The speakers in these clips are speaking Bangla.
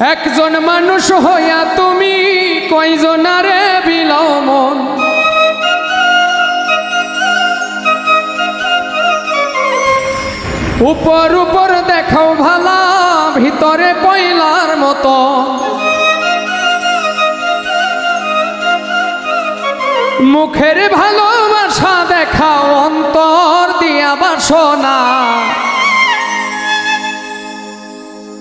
একজন মানুষ হইয়া তুমি কয়জনারে বিলাও মন উপর উপর দেখাও ভালা, ভিতরে কয়লার মতো। মুখের ভালোবাসা দেখাও, অন্তর দিয়া বাসনা।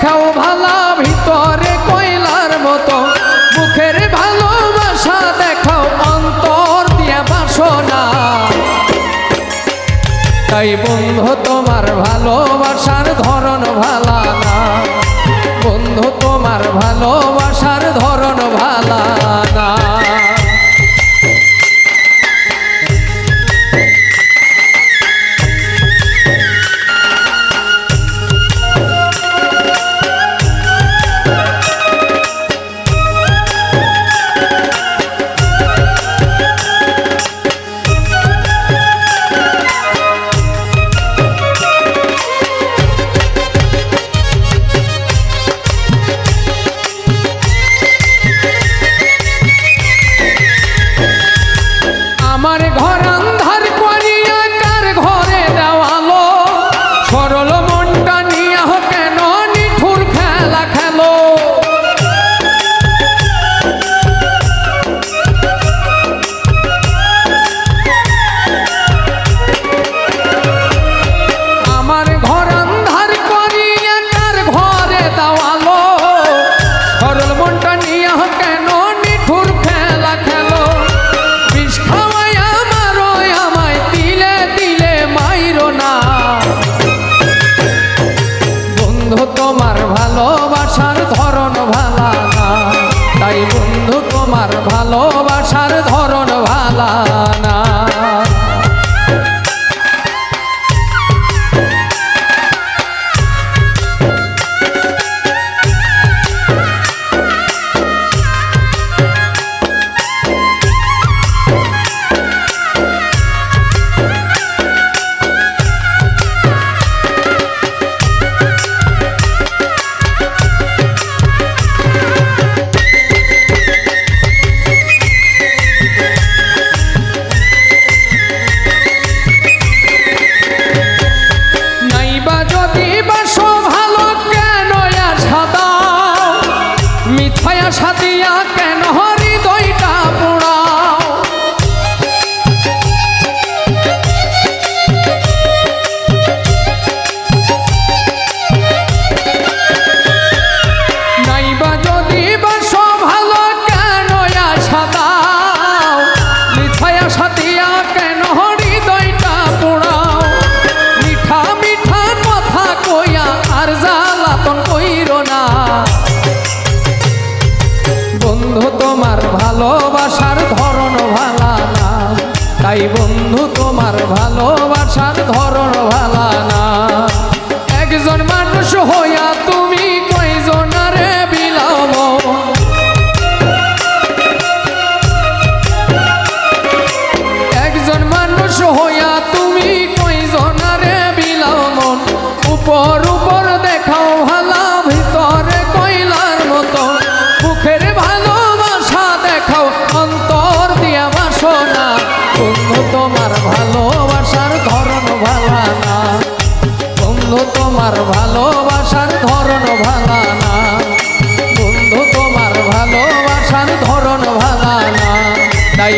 দেখাও ভালা ভিতরে কয়লার মতো। মুখের ভালোবাসা দেখাও অন্তর দিয়া বাসনা। তাই বন্ধু, তোমার ভালোবাসার ধরন ভালা না। বন্ধু, তোমার ভালোবাসার তোমার ভালোবাসার ধরন ভালা না। তাই বন্ধু তোমার ভালোবাসার ধরন ভালা না। ভালোবাসার ধরন ভালা না। একজন মানুষ হইয়া তুমি কয়জনারে বিলাম একজন মানুষ হইয়া তুমি কয়জনারে বিলাও মন উপর উপর দেখাও ভালা, ভিতরে কয়লার মতো। মুখের ভালোবাসা দেখাও, অন্তর দিয়া বাসনা। তোমার ভালোবাসার তোমার ভালোবাসার ধরন ভাঙা না। বন্ধু তোমার ভালোবাসার ধরন ভাঙা না। তাই